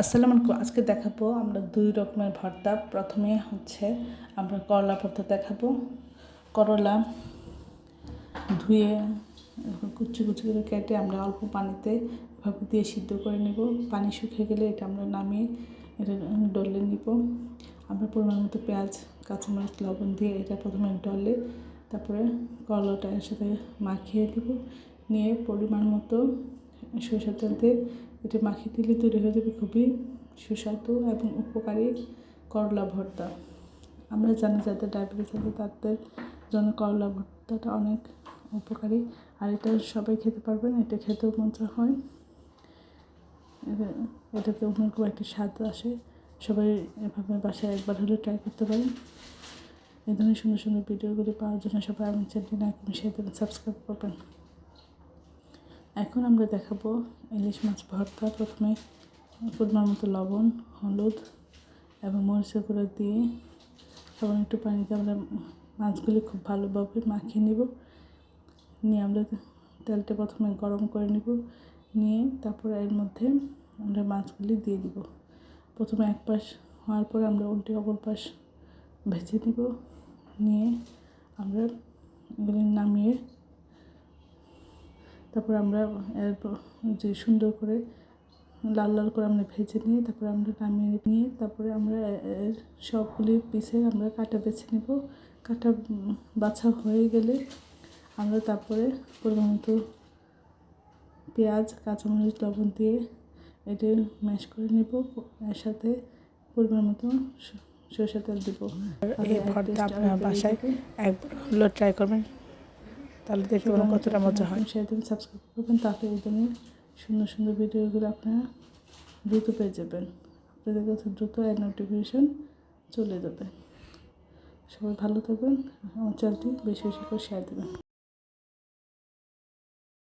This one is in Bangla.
আসসালামু আলাইকুম, আজকে দেখাবো আমরা দুই রকমের ভর্তা। প্রথমে হচ্ছে আমরা করলা ভর্তা দেখাবো। করলা ধুয়ে কুচি কুচি করে কেটে আমরা অল্প পানিতে এভাবে দিয়ে সিদ্ধ করে নেব। পানি শুকিয়ে গেলে এটা আমরা নামিয়ে এটা ডলে নিব। আমরা পরিমাণ মতো পেঁয়াজ, কাঁচামরিচ, লবণ দিয়ে এটা প্রথমে ডলে তারপরে করলাটা এর সাথে মাখিয়ে দিব। নিয়ে পরিমাণ মতো সরষের তেল দিয়ে এটা মাখিয়ে দিলে তৈরি হয়ে যাবে খুবই সুস্বাদু এবং উপকারী করলা ভর্তা। আমরা জানি যাদের ডায়াবেটিস আছে তাদের জন্য করলা ভর্তাটা অনেক উপকারী। আর এটা সবাই খেতে পারবেন, এটা খেতেও মজা হয়। এটা- এটাতে অন্যরকম একটা স্বাদ আসে। সবাই এভাবে বাসায় একবার হলে ট্রাই করতে পারেন। এই ধরনের সুন্দর সুন্দর ভিডিওগুলি পাওয়ার জন্য সবাই আমার চ্যানেলটি না শেয়ার দেবেন সাবস্ক্রাইব করবেন। এখন আমরা দেখাবো ইলিশ মাছ ভর্তা প্রথমে, পরিমাণ মতো লবণ, হলুদ এবং মরিচের গুঁড়ো দিয়ে সামান্য একটু পানিতে আমরা মাছগুলি খুব ভালোভাবে মাখিয়ে নিব। নিয়ে আমরা তেলটা প্রথমে গরম করে নিব। নিয়ে তারপর এর মধ্যে আমরা মাছগুলি দিয়ে দিব। প্রথমে এক পাশ হওয়ার পর আমরা উল্টে অপর পাশ ভেজে নিব। নিয়ে আমরা এগুলি নামিয়ে তারপর আমরা এর প- যে সুন্দর করে লাল লাল করে আমরা ভেজে নিয়ে তারপরে আমরা নামিয়ে নিয়ে তারপরে আমরা এর সবগুলি পিসে আমরা কাটা বেছে নেব। কাটা বাছা হয়ে গেলে আমরা তারপরে পরিমাণ মতো পেঁয়াজ কাঁচামরিচ লবণ দিয়ে এটা ম্যাশ করে নেব। এর সাথে পরিমাণ মতো সরষের তেল দেবো। বাসায় একবার হলো ট্রাই করবেন। তাহলে দেখতে পাবেন কতটা মজা হয়। সেদিন সাবস্ক্রাইব করবেন তাহলে এই ধরনের সুন্দর সুন্দর ভিডিওগুলো আপনারা দ্রুত পেয়ে যাবেন। আপনাদের কাছে দ্রুত এর নোটিফিকেশান চলে যাবে। সবাই ভালো থাকবেন, আমার চ্যানেলটি বেশি বেশি করে শেয়ার দেবেন।